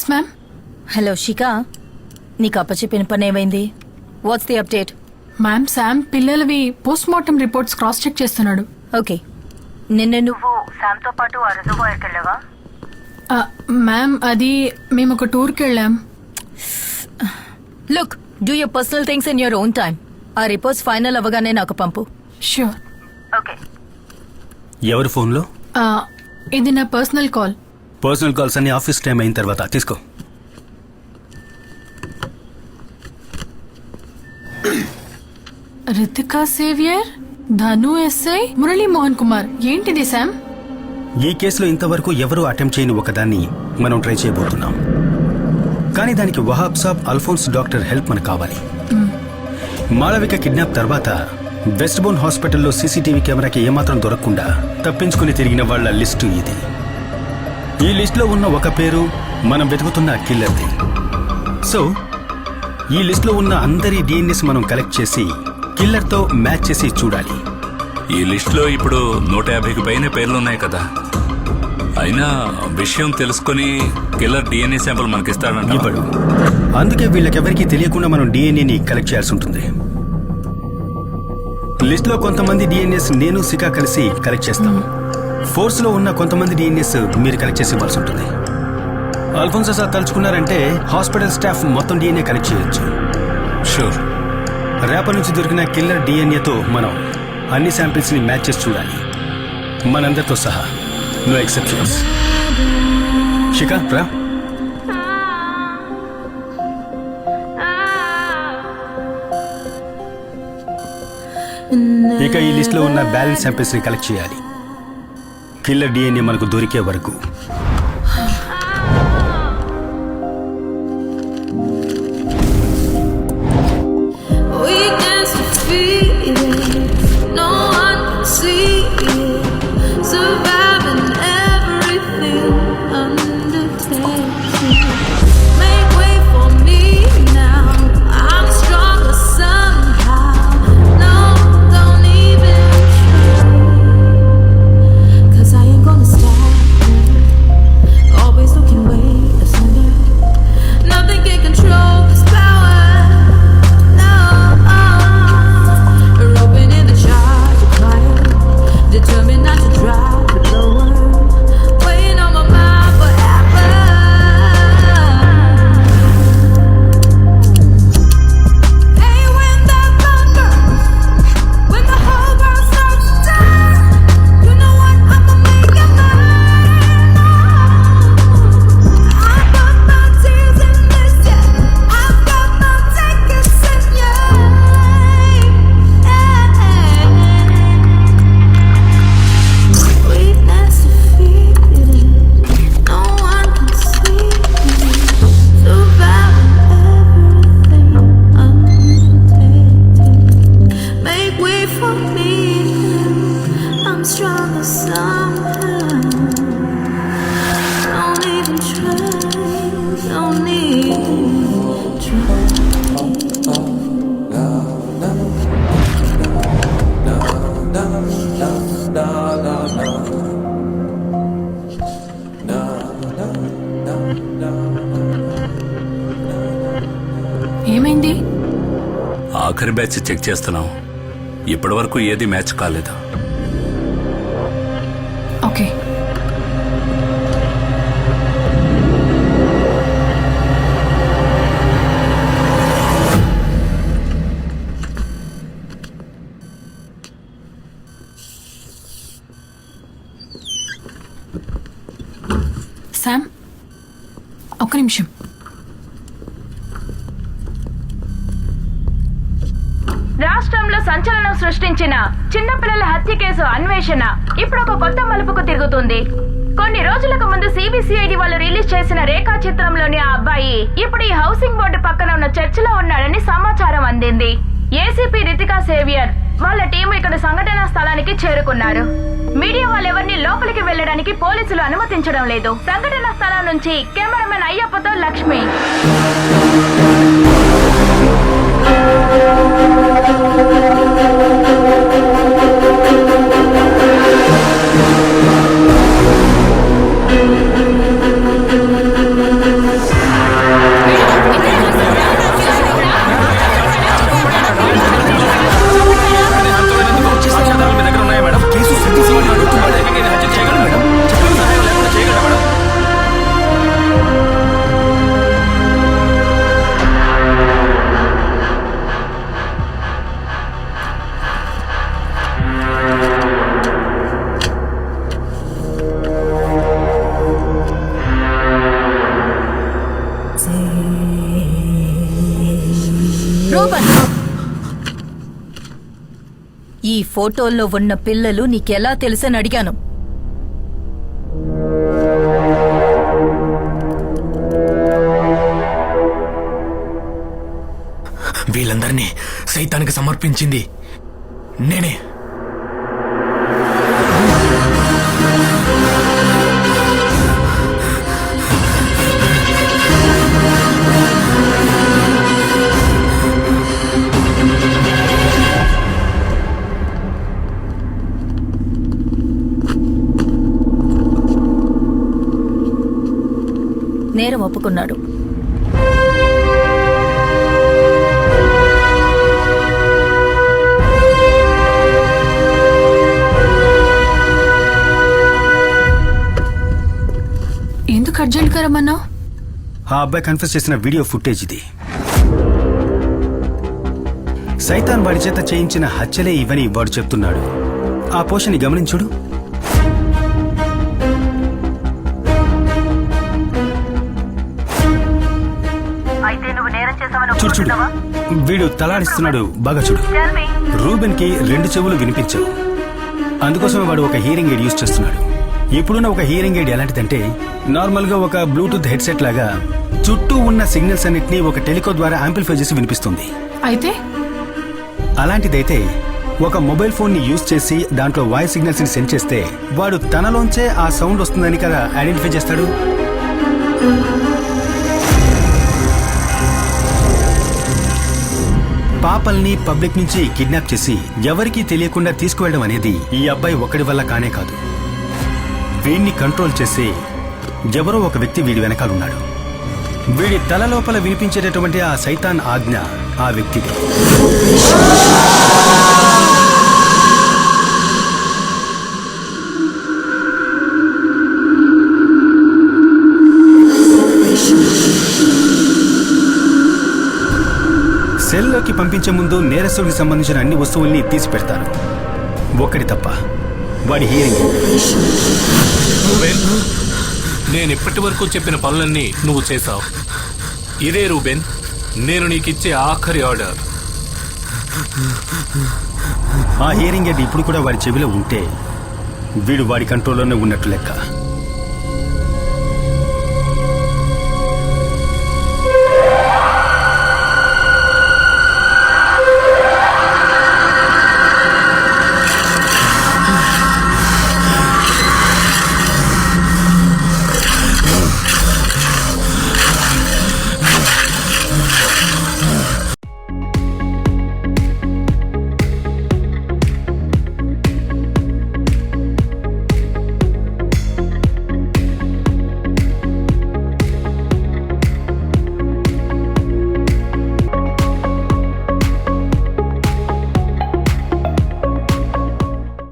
Yes ma'am hello Shikha నీకు అప్పచెప్పిన పని ఏమైంది? What's the update ma'am Sam పిల్లలవి post mortem reports cross check చేస్తున్నాడు. ఓకే నిన్న నువ్వు శామ్తో పాటు ఆ రిజర్వాయర్కి వెళ్ళావా ఆ, మ్యామ్ అది మేము ఒక టూర్కి వెళ్ళాం look do your personal things in your own time ఆ రిపోర్ట్స్ ఫైనల్ అవ్వగానే నాకు పంపు. ష్యూర్ ఓకే ఎవరి ఫోన్లో? ఇది నా పర్సనల్ కాల్ పర్సనల్ కాల్స్ అన్ని ఆఫీస్ టైం అయిన తర్వాత. తీసుకో. రితికా సేవియర్ ధను ఎస్ఐ మురళీ మోహన్ కుమార్ ఏంటిది శామ్ ఈ కేసులో ఇంతవరకు ఎవరూ అటెంప్ట్ చేయని ఒకదాన్ని మనం ట్రై చేయబోతున్నాం. కానీ దానికి Wahab sab Alphonse doctor help మనకు కావాలి. మాళవిక కిడ్నాప్ తర్వాత వెస్ట్ బోన్ హాస్పిటల్లో సీసీటీవీ కెమెరాకి ఏమాత్రం దొరకకుండా తప్పించుకుని తిరిగిన వాళ్ళ లిస్టు ఇది. ఈ లిస్టులో ఉన్న ఒక పేరు మనం వెతుకుతున్న కిల్లర్ది. సో ఈ లిస్టులో ఉన్న అందరి డిఎన్ఎస్ మనం కలెక్ట్ చేసి కిల్లర్తో మ్యాచ్ చేసి చూడాలి. ఈ లిస్ట్లో ఇప్పుడు నూట యాభైకి పైన పేర్లున్నాయి కదా. అయినా విషయం తెలుసుకొని కిల్లర్ డిఎన్ఏ శాంపుల్ మనకిస్తాడంట ఇవ్వడు. అందుకే వీళ్ళకెవరికీ తెలియకుండా మనం డిఎన్ఏని కలెక్ట్ చేయాల్సి ఉంటుంది. లిస్ట్లో కొంతమంది డిఎన్ఎస్ నేను సికా కలిసి కలెక్ట్ చేస్తాం. ఫోర్స్లో ఉన్న కొంతమంది డిఎన్ఎస్ మీరు కలెక్ట్ చేసి ఇవ్వాల్సి ఉంటుంది. అల్ఫోన్సో సార్ తలుచుకున్నారంటే హాస్పిటల్ స్టాఫ్ మొత్తం డిఎన్ఏ కలెక్ట్ చేయొచ్చు. షూర్. రేపటి నుంచి దొరికిన కిల్లర్ డిఎన్ఏతో మనం అన్ని శాంపిల్స్ని మ్యాచ్ చేసి చూడాలి. మనందరితో సహా. No exceptions. శిఖా రా. ఇక ఈ లిస్ట్లో ఉన్న బ్యాలెన్స్ శాంపిల్స్ని కలెక్ట్ చేయాలి. కిల్లర్ డిఎన్ఏ మనకు దొరికే వరకు. ఆఖరి బ్యాచ్ చెక్ చేస్తున్నాం. ఇప్పటి వరకు ఏది మ్యాచ్ కాలేదు? ఓకే. రాష్ట్రంలో సంచలనం సృష్టించిన చిన్నపిల్లల హత్య కేసు అన్వేషణ ఇప్పుడు ఒక కొత్త మలుపుకు తిరుగుతుంది. కొన్ని రోజులకు ముందు సిబిసిఐడి వాళ్ళు రిలీజ్ చేసిన రేఖా చిత్రంలోని ఆ అబ్బాయి ఇప్పుడు ఈ హౌసింగ్ బోర్డు పక్కన ఉన్న చర్చిలో ఉన్నాడని సమాచారం అందింది. ఏసీపీ రితికా సేవియర్ వాళ్ళ టీం ఇక్కడ సంఘటనా స్థలానికి చేరుకున్నారు. మీడియా వాళ్ళెవరిని లోపలికి వెళ్ళడానికి పోలీసులు అనుమతించడం లేదు. సంఘటనా స్థలం నుంచి కెమెరామెన్ అయ్యప్పతో లక్ష్మి. Thank you. రోబన్ ఈ ఫోటోల్లో ఉన్న పిల్లలు నీకెలా తెలుసని అడిగాను. వీళ్ళందరినీ సైతానికి సమర్పించింది నేనే. నేరం ఒప్పుకున్నాడు. ఎందుకు అర్జెంట్గా రమ్మన్నావు? ఆ అబ్బాయి కన్ఫ్యూజ్ చేసిన వీడియో ఫుటేజ్ ఇది. సైతాన్ వాడి చేత చేయించిన హత్యలే ఇవని వాడు చెప్తున్నాడు. ఆ పోషని గమనించుడు. చూడు చూడు. వీడు తలాడిస్తున్నాడు. బాగా చూడు. రూబెన్కి రెండు చెవులు వినిపించవు. అందుకోసమే వాడు ఒక హియరింగ్ ఎయిడ్ యూజ్ చేస్తున్నాడు. ఇప్పుడున్న ఒక హియరింగ్ ఎయిడ్ ఎలాంటిదంటే నార్మల్గా ఒక బ్లూటూత్ హెడ్సెట్ లాగా చుట్టూ ఉన్న సిగ్నల్స్ అన్నిటినీ ఒక టెలికో ద్వారా యాంప్లిఫై చేసి వినిపిస్తుంది. అయితే? అలాంటిదైతే ఒక మొబైల్ ఫోన్ని యూజ్ చేసి దాంట్లో వాయిస్ సిగ్నల్స్ని సెండ్ చేస్తే వాడు తనలోంచే ఆ సౌండ్ వస్తుందని కదా ఐడెంటిఫై చేస్తాడు? పాపల్ని పబ్లిక్ నుంచి కిడ్నాప్ చేసి ఎవరికీ తెలియకుండా తీసుకువెళ్ళడం అనేది ఈ అబ్బాయి ఒక్కడి వల్ల కానే కాదు. వీడిని కంట్రోల్ చేసే ఎవరో ఒక వ్యక్తి వీడి వెనకాలన్నాడు వీడి తల లోపల వినిపించేటటువంటి ఆ సైతాన్ ఆజ్ఞ ఆ వ్యక్తిది. పంపించే ముందు నేరస్తుడికి సంబంధించిన అన్ని వస్తువుల్ని తీసి పెడతారు ఒక్కడి తప్ప వాడి హియరింగ్ రూబెన్ నేను ఇప్పటి వరకు చెప్పిన పనులన్నీ నువ్వు చేశావు. ఇదే రూబెన్ నేను నీకిచ్చే ఆఖరి ఆర్డర్. ఆ హియరింగ్ ఎయిడ్ ఇప్పుడు కూడా వాడి చెవిలో ఉంటే వీడు వాడి కంట్రోల్లోనే ఉన్నట్టు లెక్క.